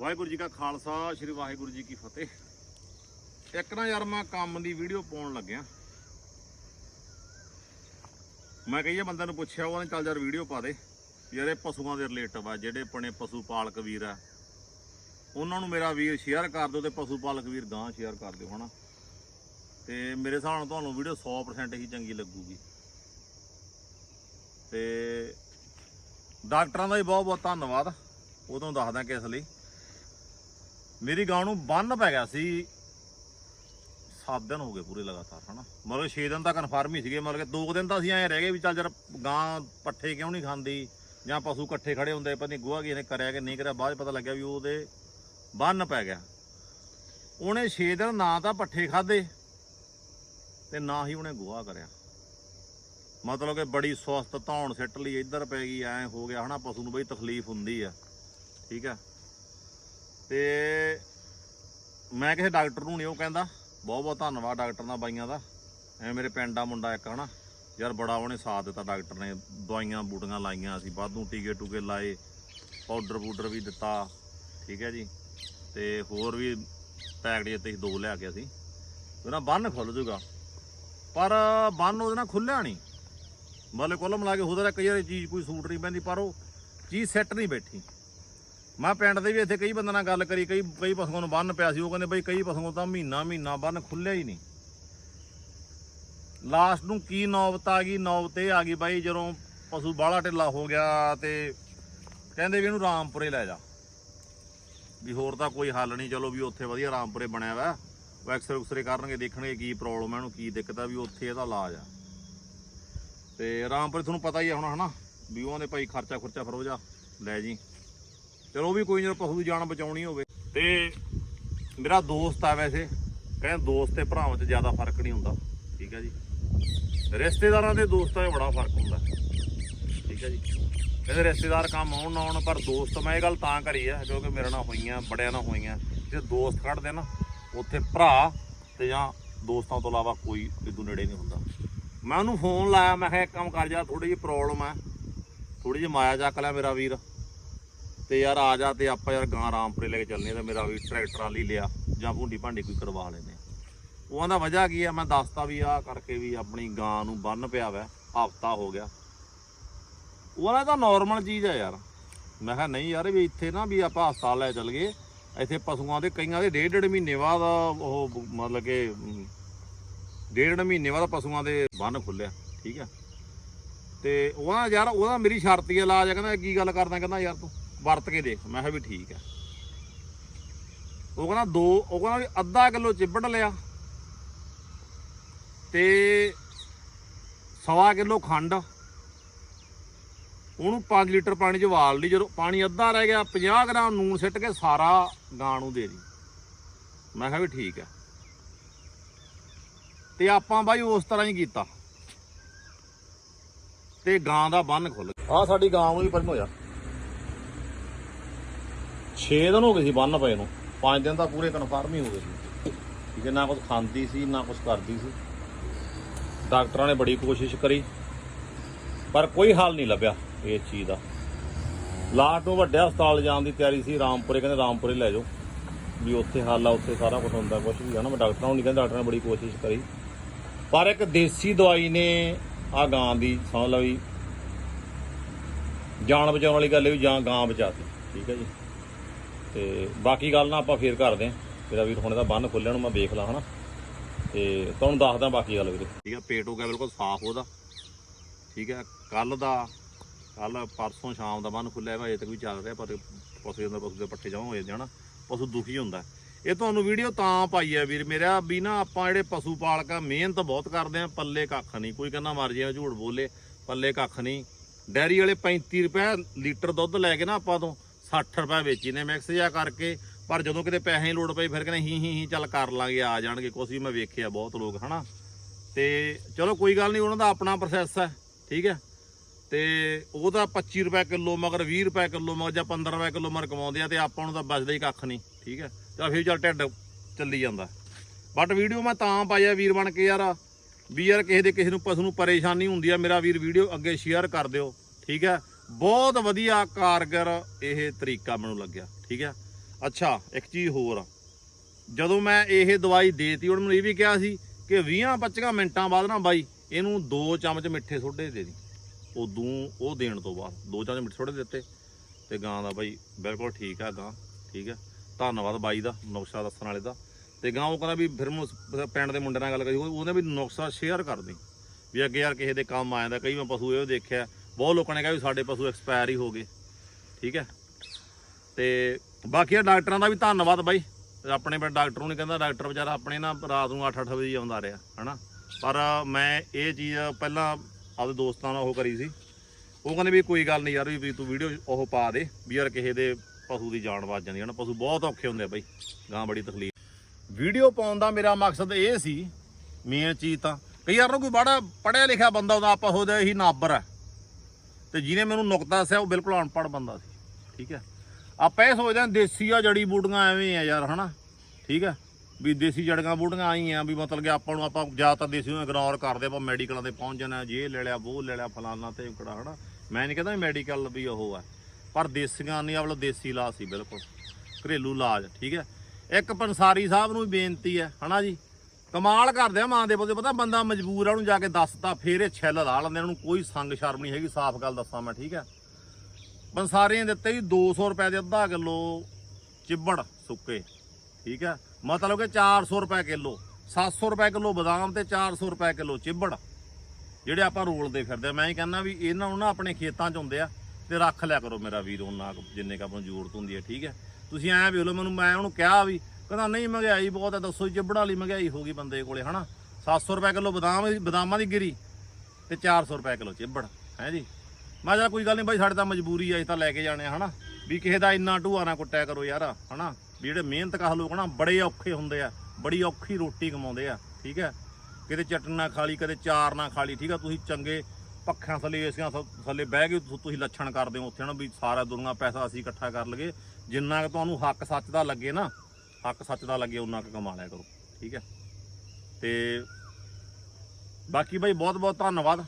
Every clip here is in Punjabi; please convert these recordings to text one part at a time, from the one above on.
ਵਾਹਿਗੁਰੂ ਜੀ ਕਾ ਖਾਲਸਾ, ਸ੍ਰੀ ਵਾਹਿਗੁਰੂ ਜੀ ਕੀ ਫਤਿਹ। ਇੱਕ ਨਾ ਯਾਰ ਮੈਂ ਕੰਮ ਦੀ ਵੀਡੀਓ ਪਾਉਣ ਲੱਗਿਆ। ਮੈਂ ਕਹੀਏ ਬੰਦਿਆਂ ਨੂੰ ਪੁੱਛਿਆ ਉਹਨੇ ਚੱਲ ਯਾਰ ਵੀਡੀਓ ਪਾ ਦੇ। ਯਾਰ ਇਹ ਪਸ਼ੂਆਂ ਦੇ ਰਿਲੇਟਿਵ ਆ, ਜਿਹੜੇ ਆਪਣੇ ਪਸ਼ੂ ਪਾਲਕ ਵੀਰ ਆ। ਉਹਨਾਂ ਨੂੰ ਮੇਰਾ ਵੀਰ ਸ਼ੇਅਰ ਕਰ ਦਿਓ ਤੇ ਪਸ਼ੂ ਪਾਲਕ ਵੀਰ ਗਾਂ ਸ਼ੇਅਰ ਕਰ ਦਿਓ, ਹਨਾ। ਤੇ ਮੇਰੇ ਹਿਸਾਬ ਨਾਲ ਤੁਹਾਨੂੰ ਵੀਡੀਓ 100% ਹੀ ਚੰਗੀ ਲੱਗੂਗੀ। ਤੇ ਡਾਕਟਰਾਂ ਦਾ ਵੀ ਬਹੁਤ ਬਹੁਤ ਧੰਨਵਾਦ। ਉਹ ਤੁਹਾਨੂੰ ਦੱਸਦਾ ਕਿਸ ਲਈ। ਮੇਰੀ ਗਾਂ ਨੂੰ ਬੰਨ ਪੈ ਗਿਆ ਸੀ। 7 ਦਿਨ ਹੋ ਗਏ ਪੂਰੇ ਲਗਾਤਾਰ, ਹਨਾ। ਮਤਲਬ 6 ਦਿਨ ਤਾਂ ਕਨਫਰਮ ਹੀ ਸੀਗੇ, ਮਤਲਬ ਕਿ 2 ਦਿਨ ਤਾਂ ਅਸੀਂ ਐਂ ਰਹਿ ਗਏ ਵੀ ਚੱਲ ਜਰ ਗਾਂ ਪੱਠੇ ਕਿਉਂ ਨਹੀਂ ਖਾਂਦੀ, ਜਾਂ ਪਸ਼ੂ ਇਕੱਠੇ ਖੜੇ ਹੁੰਦੇ, ਪਤਾ ਨਹੀਂ ਗੋਹਾ ਕੀ ਇਹਨੇ ਕਰਿਆ ਕਿ ਨਹੀਂ ਕਰਿਆ, ਬਾਅਦ 'ਚ ਪਤਾ ਲੱਗਿਆ ਵੀ ਉਹਦੇ ਬੰਨ ਪੈ ਗਿਆ। ਉਹਨੇ 6 ਦਿਨ ਨਾ ਤਾਂ ਪੱਠੇ ਖਾਦੇ ਤੇ ਨਾ ਹੀ ਉਹਨੇ ਗੋਹਾ ਕਰਿਆ। ਮਤਲਬ ਕਿ ਬੜੀ ਸਵਸਥ ਧੌਣ ਸਿੱਟ ਲਈ, ਇੱਧਰ ਪੈ ਗਈ, ਐ ਹੋ ਗਿਆ, ਹਨਾ, ਪਸ਼ੂ ਨੂੰ ਬਈ ਤਕਲੀਫ ਹੁੰਦੀ ਆ। ਠੀਕ ਆ? ਤੇ ਮੈਂ ਕਿਸੇ ਡਾਕਟਰ ਨੂੰ ਨਹੀਂ ਉਹ ਕਹਿੰਦਾ। ਬਹੁਤ ਬਹੁਤ ਧੰਨਵਾਦ ਡਾਕਟਰ ਦਾ ਬਾਈਆਂ ਦਾ। ਐਵੇਂ ਮੇਰੇ ਪਿੰਡ ਦਾ ਮੁੰਡਾ ਇੱਕ ਹਨਾ। ਯਾਰ ਬੜਾ ਉਹਨੇ ਸਾਥ ਦਿੱਤਾ ਡਾਕਟਰ ਨੇ। ਦਵਾਈਆਂ ਬੂਟੀਆਂ ਲਾਈਆਂ ਅਸੀਂ, ਵਾਧੂ ਟੀਕੇ ਟੂਕੇ ਲਾਏ ਪਾਊਡਰ ਪੂਡਰ ਵੀ ਦਿੱਤਾ, ਠੀਕ ਹੈ ਜੀ। ਤੇ ਹੋਰ ਵੀ ਪੈਕਟ ਜਿੱਤੇ ਅਸੀਂ ਦੋ ਲਿਆ ਕੇ ਅਸੀਂ। ਉਹਦਾ ਬੰਨ ਖੁੱਲ ਜੂਗਾ। ਪਰ ਬੰਨ ਉਹਦੇ ਨਾਲ ਖੁੱਲਿਆ ਨਹੀਂ। ਮਤਲਬ ਕੁੱਲ ਮਿਲਾ ਕੇ ਉਹਦਾ ਕਈ ਵਾਰੀ ਚੀਜ਼ ਕੋਈ ਸੂਟ ਨਹੀਂ ਪੈਂਦੀ, ਪਰ ਉਹ ਚੀਜ਼ ਸੈੱਟ ਨਹੀਂ ਬੈਠੀ। ਮੈਂ ਪਿੰਡ ਦੇ ਵੀ ਇੱਥੇ ਕਈ ਬੰਦਿਆਂ ਨਾਲ ਗੱਲ ਕਰੀ, ਕਈ ਕਈ ਪਸ਼ੂਆਂ ਨੂੰ ਬੰਨ ਪਿਆ ਸੀ, ਉਹ ਕਹਿੰਦੇ ਬਈ ਕਈ ਪਸ਼ੂਆਂ ਤਾਂ ਮਹੀਨਾ ਮਹੀਨਾ ਬੰਨ ਖੁੱਲਿਆ ਹੀ ਨਹੀਂ। ਲਾਸਟ ਨੂੰ ਕੀ ਨੌਬਤ ਆ ਗਈ, ਨੌਬਤ ਇਹ ਆ ਗਈ ਬਾਈ ਜਦੋਂ ਪਸ਼ੂ ਬਾਹਲਾ ਢਿੱਲਾ ਹੋ ਗਿਆ ਤੇ ਕਹਿੰਦੇ ਵੀ ਇਹਨੂੰ ਰਾਮਪੁਰੇ ਲੈ ਜਾ। ਵੀ ਹੋਰ ਤਾਂ ਕੋਈ ਹੱਲ ਨਹੀਂ, ਚਲੋ ਵੀ ਉੱਥੇ ਵਧੀਆ ਰਾਮਪੁਰੇ ਬਣਿਆ ਵਾ। ਉਹ ਐਕਸਰੇ ਉਕਸਰੇ ਕਰਨਗੇ, ਦੇਖਣਗੇ ਕੀ ਪ੍ਰੋਬਲਮ ਹੈ ਇਹਨੂੰ ਕੀ ਦਿੱਕਤ ਆ, ਵੀ ਉੱਥੇ ਇਹਦਾ ਇਲਾਜ ਆ। ਤੇ ਰਾਮਪੁਰੇ ਤੁਹਾਨੂੰ ਪਤਾ ਹੀ ਆ ਹੁਣ, ਹਨਾ? ਵੀ ਉਹਨਾਂ ਭਾਈ ਖਰਚਾ ਖੁਰਚਾ ਫਰੋ ਜਾ ਲੈ ਜੀ। ਚਲੋ ਵੀ ਕੋਈ ਜਦੋਂ ਪਸ਼ੂ ਦੀ ਜਾਨ ਬਚਾਉਣੀ ਹੋਵੇ। ਤੇ ਮੇਰਾ ਦੋਸਤ ਆ ਵੈਸੇ, ਕਹਿੰਦੇ ਦੋਸਤ ਤੇ ਭਰਾਵਾਂ 'ਚ ਜ਼ਿਆਦਾ ਫ਼ਰਕ ਨਹੀਂ ਹੁੰਦਾ। ਠੀਕ ਹੈ ਜੀ। ਰਿਸ਼ਤੇਦਾਰਾਂ ਦੇ ਦੋਸਤਾਂ 'ਚ ਬੜਾ ਫ਼ਰਕ ਹੁੰਦਾ। ਠੀਕ ਹੈ ਜੀ। ਕਹਿੰਦੇ ਰਿਸ਼ਤੇਦਾਰ ਕੰਮ ਆਉਣ ਨਾ ਆਉਣ, ਪਰ ਦੋਸਤ, ਮੈਂ ਇਹ ਗੱਲ ਤਾਂ ਕਰੀ ਆ, ਕਿਉਂਕਿ ਮੇਰੇ ਨਾਲ ਹੋਈਆਂ, ਬੜਿਆਂ ਨਾਲ ਹੋਈਆਂ। ਜੇ ਦੋਸਤ ਖੜਦੇ ਨਾ, ਉੱਥੇ ਭਰਾ ਤੇ ਜਾਂ ਦੋਸਤਾਂ ਤੋਂ ਇਲਾਵਾ ਕੋਈ ਇਦੂ ਨੇੜੇ ਨਹੀਂ ਹੁੰਦਾ। ਮੈਂ ਉਹਨੂੰ ਫੋਨ ਲਾਇਆ, ਮੈਂ ਕਿਹਾ, ਇੱਕ ਕੰਮ ਕਰ ਜਾ ਥੋੜੀ ਜਿਹੀ ਪ੍ਰੋਬਲਮ ਆ। ਥੋੜੀ ਜਿਹੀ ਮਾਇਆ ਚੱਕ ਲਿਆ ਮੇਰਾ ਵੀਰ। ਤੇ ਯਾਰ ਆ ਜਾ ਤੇ ਆਪਾਂ ਯਾਰ ਗਾਂ ਰਾਮਪੁਰੇ ਲੈ ਕੇ ਚੱਲਨੇ ਤਾਂ ਮੇਰਾ ਵੀ ਟਰੈਕਟਰ ਵਾਲੀ ਲਿਆ, ਜਾਂ ਭੁੰਡੀ ਭਾਂਡੀ ਕੋਈ ਕਰਵਾ ਲੈਨੇ ਉਹ ਦਾ ਵਜ੍ਹਾ ਕੀ ਆ, ਮੈਂ ਦੱਸਤਾ ਵੀ ਆਹ ਕਰਕੇ ਵੀ ਆਪਣੀ ਗਾਂ ਨੂੰ ਬੰਨ ਪਿਆ ਵੈ, ਹਫਤਾ ਹੋ ਗਿਆ। ਉਹ ਆਂਦਾ ਤਾਂ ਨਾਰਮਲ ਚੀਜ਼ ਆ ਯਾਰ। ਮੈਂ ਕਿਹਾ ਨਹੀਂ ਯਾਰ ਵੀ ਇੱਥੇ ਨਾ ਵੀ ਆਪਾਂ ਹਸਪਤਾਲ ਲੈ ਚੱਲ ਗਏ, ਇੱਥੇ ਪਸ਼ੂਆਂ ਦੇ ਕਈਆਂ ਦੇ ਡੇਢ ਡੇਢ ਮਹੀਨੇ ਬਾਅਦ ਉਹ ਮਤਲਬ ਕਿ ਡੇਢ ਡੇਢ ਮਹੀਨੇ ਬਾਅਦ ਪਸ਼ੂਆਂ ਦੇ ਬੰਨ ਖੁੱਲਿਆ ਠੀਕ ਆ। ਤੇ ਉਹ ਯਾਰ ਉਹਦਾ ਮੇਰੀ ਸ਼ਰਤੀ ਇਲਾਜ ਆ ਕਹਿੰਦਾ ਕੀ ਗੱਲ ਕਰਦਾ, ਕਹਿੰਦਾ ਯਾਰ ਤੂੰ ਵਰਤ ਕੇ ਦੇਖ। ਮੈਂ ਕਿਹਾ ਵੀ ਠੀਕ ਆ ਉਹ ਕਹਿੰਦਾ ਦੋ, ਉਹ ਕਹਿੰਦਾ ਵੀ ਅੱਧਾ ਕਿਲੋ ਚਿੱਬੜ ਲਿਆ ਤੇ ਸਵਾ ਕਿਲੋ ਖੰਡ। ਉਹਨੂੰ 5 ਲੀਟਰ ਪਾਣੀ 'ਚ ਉਬਾਲ ਲਈ। ਜਦੋਂ ਪਾਣੀ ਅੱਧਾ ਰਹਿ ਗਿਆ 50 ਗ੍ਰਾਮ ਨੂਨ ਸਿੱਟ ਕੇ ਸਾਰਾ ਗਾਂ ਨੂੰ ਦੇ ਦੀ ਮੈਂ ਕਿਹਾ ਵੀ ਠੀਕ ਆ ਤੇ ਆਪਾਂ ਬਾਈ ਉਸ ਤਰ੍ਹਾਂ ਹੀ ਕੀਤਾ। ਤੇ ਗਾਂ ਦਾ ਬੰਨ ਖੁੱਲ ਆ ਸਾਡੀ ਗਾਂ ਨੂੰ ਵੀ ਪਰਨ ਹੋਇਆ। 6 ਦਿਨ ਹੋ ਗਏ ਸੀ ਬੰਨ ਪਏ ਨੂੰ। 5 ਦਿਨ ਤਾਂ ਪੂਰੇ ਕਨਫਰਮ ਹੀ ਹੋ ਗਏ ਸੀ। ਠੀਕ ਹੈ, ਨਾ ਕੁਝ ਖਾਂਦੀ ਸੀ, ਨਾ ਕੁਝ ਕਰਦੀ ਸੀ। ਡਾਕਟਰਾਂ ਨੇ ਬੜੀ ਕੋਸ਼ਿਸ਼ ਕਰੀ, ਪਰ ਕੋਈ ਹੱਲ ਨਹੀਂ ਲੱਭਿਆ ਇਸ ਚੀਜ਼ ਦਾ। ਲਾਸਟ ਨੂੰ ਵੱਡੇ ਹਸਪਤਾਲ ਜਾਣ ਦੀ ਤਿਆਰੀ ਸੀ, ਰਾਮਪੁਰੇ, ਕਹਿੰਦੇ ਰਾਮਪੁਰੇ ਲੈ ਜਾਓ। ਵੀ ਉੱਥੇ ਹੱਲ ਆ, ਉੱਥੇ ਸਾਰਾ ਕੁਝ ਹੁੰਦਾ ਕੁਝ ਵੀ ਆ ਨਾ, ਮੈਂ ਡਾਕਟਰਾਂ ਨੂੰ ਨਹੀਂ ਕਹਿੰਦਾ, ਡਾਕਟਰਾਂ ਨੇ ਬੜੀ ਕੋਸ਼ਿਸ਼ ਕਰੀ। ਪਰ ਇੱਕ ਦੇਸੀ ਦਵਾਈ ਨੇ ਆ ਗਾਂ ਦੀ, ਸਮਝ ਲਓ ਵੀ, ਜਾਨ ਬਚਾਉਣ ਵਾਲੀ ਗੱਲ ਇਹ ਵੀ ਜਾਂ ਗਾਂ ਬਚਾਤੀ ਠੀਕ ਹੈ ਜੀ। ਤੇ ਬਾਕੀ ਗੱਲ ਨਾ ਆਪਾਂ ਫੇਰ ਕਰਦੇ ਆਂ ਮੇਰਾ ਵੀਰ ਹੁਣ ਦਾ ਬੰਨ ਖੁੱਲਿਆ ਨੂੰ ਮੈਂ ਵੇਖ ਲਾ, ਹਨਾ। ਤੇ ਤੁਹਾਨੂੰ ਦੱਸਦਾ ਬਾਕੀ ਗੱਲ ਵੀਰੇ। ਠੀਕ ਆ, ਪੇਟ ਹੋ ਗਿਆ ਬਿਲਕੁਲ ਸਾਫ਼ ਉਹਦਾ। ਠੀਕ ਹੈ ਕੱਲ ਦਾ ਕੱਲ ਪਰਸੋਂ ਸ਼ਾਮ ਦਾ ਬੰਨ ਖੁੱਲਿਆ ਵਾ, ਅਜੇ ਤੱਕ ਵੀ ਚੱਲ ਰਿਹਾ, ਪਰ ਪਸ਼ੂ ਦੇ ਪਸ਼ੂ ਦੇ ਪੱਠੇ ਜਮਾਂ ਹੋ ਜਾਂਦੇ ਹਨਾ। ਪਸ਼ੂ ਦੁਖੀ ਹੁੰਦਾ। ਇਹ ਤੁਹਾਨੂੰ ਵੀਡੀਓ ਤਾਂ ਪਾਈ ਹੈ ਵੀਰ। ਮੇਰਾ ਵੀ ਨਾ ਆਪਾਂ ਜਿਹੜੇ ਪਸ਼ੂ ਪਾਲਕ ਆ, ਮਿਹਨਤ ਬਹੁਤ ਕਰਦੇ ਆ, ਪੱਲੇ ਕੱਖ ਨਹੀਂ। ਕੋਈ ਕਹਿੰਦਾ ਮਰ ਜਿਆ ਝੂਠ ਬੋਲੇ, ਪੱਲੇ ਕੱਖ ਨਹੀਂ। ਡੈਰੀ ਵਾਲੇ 35 ਰੁਪਏ ਲੀਟਰ ਦੁੱਧ ਲੈ ਕੇ ਨਾ ਆਪਾਂ ਤੋਂ 60 ਰੁਪਏ ਵੇਚੀ ਨੇ ਮਿਕਸ ਜਿਹਾ ਕਰਕੇ, ਪਰ ਜਦੋਂ ਕਿਤੇ ਪੈਸੇ ਦੀ ਲੋੜ ਪਈ ਫਿਰ ਕਹਿੰਦੇ ਹੀ ਹੀ ਹੀ, ਚੱਲ ਕਰ ਲਾਂਗੇ, ਆ ਜਾਣਗੇ ਕੁਛ ਵੀ, ਮੈਂ ਵੇਖਿਆ ਬਹੁਤ ਲੋਕ, ਹਨਾ? ਤੇ ਚਲੋ ਕੋਈ ਗੱਲ ਨਹੀਂ, ਉਹਨਾਂ ਦਾ ਆਪਣਾ ਪ੍ਰੋਸੈਸ ਹੈ, ਠੀਕ ਹੈ? ਤੇ ਉਹ ਤਾਂ 25 ਰੁਪਏ ਕਿਲੋ ਮਗਰ 20 ਰੁਪਏ ਕਿਲੋ ਮਗਰ ਜਾਂ 15 ਰੁਪਏ ਕਿਲੋ ਮਗਰ ਕਮਾਉਂਦੇ ਆ ਤੇ ਆਪਾਂ ਨੂੰ ਤਾਂ ਬਚਦਾ ਹੀ ਕੱਖ ਨਹੀਂ, ਠੀਕ ਹੈ? ਤਾਂ ਫਿਰ ਚੱਲ ਢਿੱਡ ਚੱਲੀ ਜਾਂਦਾ। ਬਟ ਵੀਡੀਓ ਮੈਂ ਤਾਂ ਪਾਇਆ ਵੀਰ ਬਣ ਕੇ ਯਾਰ, ਵੀ ਯਾਰ ਕਿਸੇ ਦੇ ਕਿਸੇ ਨੂੰ, ਪਸ਼ੂ ਨੂੰ ਪਰੇਸ਼ਾਨੀ ਹੁੰਦੀ ਆ, ਮੇਰਾ ਵੀਰ ਵੀਡੀਓ ਅੱਗੇ ਸ਼ੇਅਰ ਕਰ ਦਿਓ, ਠੀਕ ਹੈ? ਬਹੁਤ ਵਧੀਆ ਕਾਰਗਰ ਇਹ ਤਰੀਕਾ ਮੈਨੂੰ ਲੱਗਿਆ, ਠੀਕ ਹੈ? ਅੱਛਾ, ਇੱਕ ਚੀਜ਼ ਹੋਰ ਆ। ਜਦੋਂ ਮੈਂ ਇਹ ਦਵਾਈ ਦੇਤੀ, ਉਹਨੂੰ ਇਹ ਵੀ ਕਿਹਾ ਸੀ ਕਿ 20-25 ਮਿੰਟਾਂ ਬਾਅਦ ਨਾ ਬਾਈ, ਇਹਨੂੰ ਦੋ ਚਮਚ ਮਿੱਠੇ ਸੋਡੇ ਦੇ ਦੀ। ਉਦੋਂ ਉਹ ਦੇਣ ਤੋਂ ਬਾਅਦ, ਦੋ ਚਮਚ ਮਿੱਠੇ ਸੋਡੇ ਦਿੱਤੇ। ਤੇ ਗਾਂ ਦਾ ਬਾਈ, ਬਿਲਕੁਲ ਠੀਕ ਆ ਗਾਂ, ਠੀਕ ਆ ਧੰਨਵਾਦ ਬਾਈ ਦਾ, ਨੁਕਸਾ ਦੱਸਣ ਵਾਲੇ ਦਾ। ਤੇ ਗਾਂ ਉਹ ਕਹਿੰਦਾ ਵੀ ਫਿਰ ਮੈਂ ਉਸ ਪਿੰਡ ਦੇ ਮੁੰਡੇ ਨਾਲ ਗੱਲ ਕਰੀ, ਉਹ- ਉਹਨੇ ਵੀ ਨੁਕਸਾ ਸ਼ੇਅਰ ਕਰ ਦੇ ਵੀ ਅੱਗੇ ਯਾਰ ਕਿਸੇ ਦੇ ਕੰਮ ਆ ਜਾਂਦਾ, ਕਈ ਮੈਂ ਪਸ਼ੂ ਇਹ ਦੇਖਿਆ ਬਹੁਤ ਲੋਕਾਂ ਨੇ ਕਿਹਾ ਵੀ ਸਾਡੇ ਪਸ਼ੂ ਐਕਸਪਾਇਰ ਹੀ ਹੋ ਗਏ, ਠੀਕ ਹੈ। ਤੇ ਬਾਕੀ ਆ ਡਾਕਟਰਾਂ ਦਾ ਵੀ ਧੰਨਵਾਦ ਬਾਈ। ਆਪਣੇ ਪਿੰਡ ਡਾਕਟਰ ਨੂੰ ਨਹੀਂ ਕਹਿੰਦਾ, ਡਾਕਟਰ ਵਿਚਾਰਾ ਆਪਣੇ ਨਾ ਰਾਤ ਨੂੰ 8-8 ਵਜੇ ਆਉਂਦਾ ਰਿਹਾ, ਹਨਾ। ਪਰ ਮੈਂ ਇਹ ਚੀਜ਼ ਪਹਿਲਾਂ ਆਪਦੇ ਦੋਸਤਾਂ ਨਾਲ ਉਹ ਕਰੀ ਸੀ। ਉਹ ਕਹਿੰਦੇ ਵੀ ਕੋਈ ਗੱਲ ਨਹੀਂ ਯਾਰ, ਵੀ- ਤੂੰ ਵੀਡੀਓ ਉਹ ਪਾ ਦੇ ਵੀ ਯਾਰ ਕਿਸੇ ਦੇ ਪਸ਼ੂ ਦੀ ਜਾਨ ਵੱਜ ਜਾਂਦੀ ਹੈ ਨਾ ਪਸ਼ੂ ਬਹੁਤ ਔਖੇ ਹੁੰਦੇ ਆ ਬਾਈ, ਗਾਂ ਬੜੀ ਤਕਲੀਫ। ਵੀਡੀਓ ਪਾਉਣ ਦਾ ਮੇਰਾ ਮਕਸਦ ਇਹ ਸੀ ਮੇਨ ਚੀਜ਼ ਤਾਂ ਕਈ ਯਾਰ ਨੂੰ ਕੋਈ ਬੜਾ ਪੜਿਆ ਲਿਖਿਆ ਬੰਦਾ ਉਹਦਾ ਆਪਾਂ ਉਹਦਾ ਹੀ ਨਾਬਰ ਹੈ ਤੇ ਜਿਹਨੇ ਮੈਨੂੰ ਨੁਕਤਾ ਦੱਸਿਆ, ਉਹ ਬਿਲਕੁਲ ਅਨਪੜ੍ਹ ਬੰਦਾ ਸੀ। ਠੀਕ ਹੈ? ਆਪਾਂ ਇਹ ਸੋਚਦੇ ਹਾਂ, ਦੇਸੀ ਆ ਜੜੀ ਬੂਟੀਆਂ ਐਵੇਂ ਆ ਯਾਰ, ਹਨਾ? ਠੀਕ ਹੈ? ਵੀ ਦੇਸੀ ਜੜੀਆਂ ਬੂਟੀਆਂ ਆਈ ਆ ਵੀ ਮਤਲਬ ਕਿ ਆਪਾਂ ਨੂੰ ਆਪਾਂ ਜ਼ਿਆਦਾਤਰ ਦੇਸੀ ਨੂੰ ਇਗਨੋਰ ਕਰਦੇ ਆਪਾਂ ਮੈਡੀਕਲਾਂ ਤੇ ਪਹੁੰਚ ਜਾਣਾ ਜੇ ਲੈ ਲਿਆ ਉਹ ਲੈ ਲਿਆ, ਫਲਾਨਾ ਤੇ ਕੜਾ ਹਨਾ? ਮੈਂ ਨਹੀਂ ਕਹਿੰਦਾ ਮੈਡੀਕਲ ਵੀ ਉਹ ਆ, ਪਰ ਦੇਸੀਆਂ ਨਹੀਂ ਆਪਲੋ ਦੇਸੀ ਇਲਾਜ ਸੀ, ਬਿਲਕੁਲ। ਘਰੇਲੂ ਇਲਾਜ, ਠੀਕ ਹੈ? ਇੱਕ ਪੰਸਾਰੀ ਸਾਹਿਬ ਨੂੰ ਵੀ ਬੇਨਤੀ ਹੈ, ਹਨਾ ਜੀ? ਕਮਾਲ ਕਰਦੇ ਆ ਮਾਂ ਦੇ ਪੁੱਤੇ। ਪਤਾ ਬੰਦਾ ਮਜਬੂਰ ਆ, ਉਹਨੂੰ ਜਾ ਕੇ ਦੱਸਦਾ ਫੇਰ ਇਹ ਛਿੱਲ ਲਾ ਲੈਂਦੇ ਉਹਨੂੰ ਕੋਈ ਸੰਗ ਸ਼ਰਮ ਨਹੀਂ ਹੈਗੀ, ਸਾਫ਼ ਗੱਲ ਦੱਸਾਂ ਮੈਂ, ਠੀਕ ਹੈ ਪੰਸਾਰੀਆਂ ਦੇ ਦਿੱਤੇ ਜੀ 200 ਰੁਪਏ ਦੇ ਅੱਧਾ ਕਿਲੋ ਚਿੱਬੜ ਸੁੱਕੇ, ਠੀਕ ਹੈ ਮਤਲਬ ਕਿ 400 ਰੁਪਏ ਕਿਲੋ 700 ਰੁਪਏ ਕਿਲੋ ਬਦਾਮ ਤੇ 400 ਰੁਪਏ ਕਿਲੋ ਚਿੱਬੜ, ਜਿਹੜੇ ਆਪਾਂ ਰੋਲਦੇ ਫਿਰਦੇ ਆ। ਮੈਂ ਹੀ ਕਹਿੰਦਾ ਵੀ ਇਹਨਾਂ ਨੂੰ ਨਾ ਆਪਣੇ ਖੇਤਾਂ 'ਚ ਹੁੰਦੇ ਆ ਤੇ ਰੱਖ ਲਿਆ ਕਰੋ ਮੇਰਾ ਵੀਰ, ਉਹਨਾਂ ਕੁ ਜਿੰਨੇ ਕੁ ਆਪਾਂ ਨੂੰ ਜ਼ਰੂਰਤ ਹੁੰਦੀ ਹੈ ਠੀਕ ਹੈ ਤੁਸੀਂ ਐਂ ਵੇਖ ਲਓ, ਮੈਨੂੰ ਮੈਂ ਉਹਨੂੰ ਕਿਹਾ ਵੀ ਕਹਿੰਦਾ ਨਹੀਂ ਮਹਿੰਗਾਈ ਬਹੁਤ ਹੈ ਦੱਸੋ ਚਿੱਬੜਾਂ ਵਾਲੀ ਮਹਿੰਗਾਈ ਹੋ ਗਈ ਬੰਦੇ ਕੋਲੇ, ਹਨਾ? 700 ਰੁਪਏ ਕਿਲੋ ਬਦਾਮ ਬਦਾਮਾਂ ਦੀ ਗਿਰੀ ਤੇ 400 ਰੁਪਏ ਕਿਲੋ ਚਿੱਬੜ, ਹੈ ਜੀ? ਮੈਂ ਕਿਹਾ ਕੋਈ ਗੱਲ ਨਹੀਂ ਬਾਈ, ਸਾਡੇ ਤਾਂ ਮਜਬੂਰੀ ਆ, ਅਸੀਂ ਤਾਂ ਲੈ ਕੇ ਜਾਣੇ ਆ, ਹਨਾ? ਵੀ ਕਿਸੇ ਦਾ ਇੰਨਾ ਢੂਆ ਨਾ ਕੁੱਟਿਆ ਕਰੋ ਯਾਰ, ਹਨਾ? ਵੀ ਜਿਹੜੇ ਮਿਹਨਤ ਕਰ ਲੋਕ ਨਾ, ਬੜੇ ਔਖੇ ਹੁੰਦੇ ਆ, ਬੜੀ ਔਖੀ ਰੋਟੀ ਕਮਾਉਂਦੇ ਆ, ਠੀਕ ਹੈ ਕਿਤੇ ਚਟਨ ਨਾ ਖਾਲੀ ਕਦੇ ਚਾਰ ਨਾ ਖਾਲੀ ਠੀਕ ਆ? ਤੁਸੀਂ ਚੰਗੇ ਪੱਖਾਂ ਥੱਲੇ, ਏਸੀਆਂ ਥੱਲੇ ਬਹਿ ਕੇ ਤੁਸੀਂ ਲੱਛਣ ਕਰਦੇ ਹੋ ਉੱਥੇ ਨਾ ਵੀ ਸਾਰਾ ਦੁਨੀਆ ਪੈਸਾ ਅਸੀਂ ਇਕੱਠਾ ਕਰ ਲਗੇ ਜਿੰਨਾ ਕੁ ਤੁਹਾਨੂੰ ਹੱਕ ਸੱਚ ਦਾ ਲੱਗੇ ਨਾ ਹੱਕ ਸੱਚ ਦਾ ਲੱਗੇ ਉਹਨਾਂ ਕੁ ਕਮਾ ਲਿਆ ਕਰੋ, ਠੀਕ ਹੈ? ਤੇ ਬਾਕੀ ਬਾਈ ਬਹੁਤ ਬਹੁਤ ਧੰਨਵਾਦ।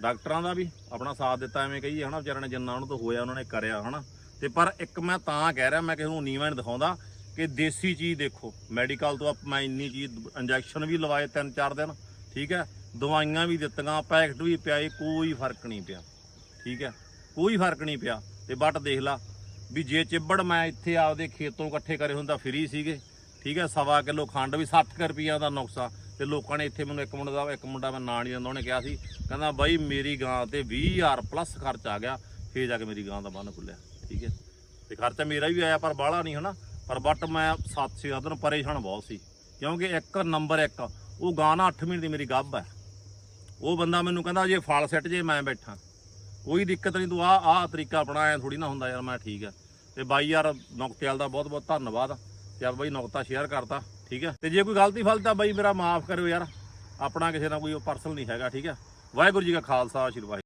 ਡਾਕਟਰਾਂ ਦਾ ਵੀ ਆਪਣਾ ਸਾਥ ਦਿੱਤਾ, ਐਵੇਂ ਕਹੀਏ ਹਨਾ, ਵਿਚਾਰਿਆਂ ਨੇ ਜਿੰਨਾ ਉਹਨਾਂ ਤੋਂ ਹੋਇਆ, ਉਹਨਾਂ ਨੇ ਕਰਿਆ, ਹਨਾ? ਤੇ ਪਰ ਇੱਕ ਮੈਂ ਤਾਂ ਕਹਿ ਰਿਹਾ, ਮੈਂ ਕਿਸੇ ਨੂੰ ਨੀਵਾਂ ਨਹੀਂ ਦਿਖਾਉਂਦਾ ਕਿ ਦੇਸੀ ਚੀਜ਼ ਦੇਖੋ। ਮੈਡੀਕਲ ਤੋਂ ਆਪ- ਮੈਂ ਇੰਨੀ ਚੀਜ਼, ਇੰਜੈਕਸ਼ਨ ਵੀ ਲਵਾਏ ਤਿੰਨ ਚਾਰ ਦਿਨ, ਠੀਕ ਹੈ? ਦਵਾਈਆਂ ਵੀ ਦਿੱਤੀਆਂ, ਪੈਕਟ ਵੀ ਪਿਆਏ, ਕੋਈ ਫ਼ਰਕ ਨਹੀਂ ਪਿਆ, ਠੀਕ ਹੈ? ਕੋਈ ਫ਼ਰਕ ਨਹੀਂ ਪਿਆ। ਤੇ ਬਟ ਦੇਖ ਲਾ ਵੀ ਜੇ ਚਿੱਬੜ ਮੈਂ ਇੱਥੇ ਆਪਦੇ ਖੇਤੋਂ ਇਕੱਠੇ ਕਰੇ ਹੁੰਦਾ ਫਰੀ ਸੀਗੇ, ਠੀਕ ਹੈ, ਸਵਾ ਕਿਲੋ ਖੰਡ ਵੀ 60 ਰੁਪਈਆ ਦਾ ਨੁਕਸਾ ਤੇ ਲੋਕਾਂ ਨੇ ਇੱਥੇ ਮੈਨੂੰ ਇੱਕ ਮੁੰਡਾ ਦਾ, ਇੱਕ ਮੁੰਡਾ ਮੈਂ ਨਾਂ ਨਹੀਂ ਜਾਂਦਾ ਉਹਨੇ ਕਿਹਾ ਸੀ, ਕਹਿੰਦਾ ਬਾਈ ਮੇਰੀ ਗਾਂ ਤੇ 20000 ਪਲੱਸ ਖਰਚ ਆ ਗਿਆ, ਫੇਰ ਜਾ ਕੇ ਮੇਰੀ ਗਾਂ ਦਾ ਬੰਨ ਖੁੱਲਿਆ, ਠੀਕ ਹੈ। ਤੇ ਖਰਚਾ ਮੇਰਾ ਵੀ ਆਇਆ, ਪਰ ਬਾਹਲਾ ਨਹੀਂ, ਹਨਾ। ਪਰ ਬਟ ਮੈਂ 7-6 ਦਿਨ ਪਰੇਸ਼ਾਨ ਬਹੁਤ ਸੀ, ਕਿਉਂਕਿ ਇੱਕ ਨੰਬਰ ਇੱਕ, ਉਹ ਗਾਂ ਨਾ 8 ਮਹੀਨੇ ਦੀ ਮੇਰੀ ਗੱਭ ਹੈ। ਉਹ ਬੰਦਾ ਮੈਨੂੰ ਕਹਿੰਦਾ, ਜੇ ਫਲ ਸਿੱਟ ਜੇ ਮੈਂ ਬੈਠਾ। ਕੋਈ ਦਿੱਕਤ ਨਹੀਂ, ਤੂੰ ਆ ਆ ਤਰੀਕਾ ਆਪਣਾ ਐ ਥੋੜੀ ਨਾ ਹੁੰਦਾ ਯਾਰ, ਮੈਂ ਠੀਕ ਆ। ਤੇ ਬਾਈ ਯਾਰ ਨੁਕਤੇ ਦਾ ਬਹੁਤ ਬਹੁਤ ਧੰਨਵਾਦ। ਯਾਰ ਬਾਈ ਨੁਕਤਾ ਸ਼ੇਅਰ ਕਰਤਾ, ਠੀਕ ਹੈ ਤੇ ਜੇ ਕੋਈ ਗਲਤੀ ਫਲਤਾ ਬਾਈ ਮੇਰਾ ਮਾਫ ਕਰਿਓ ਯਾਰ। ਆਪਣਾ ਕਿਸੇ ਨਾਲ ਕੋਈ ਪਰਸਨਲ ਨਹੀਂ ਹੈਗਾ, ਠੀਕ ਹੈ ਵਾਹਿਗੁਰੂ ਜੀ ਕਾ ਖਾਲਸਾ, ਆਸ਼ੀਰਵਾਦ।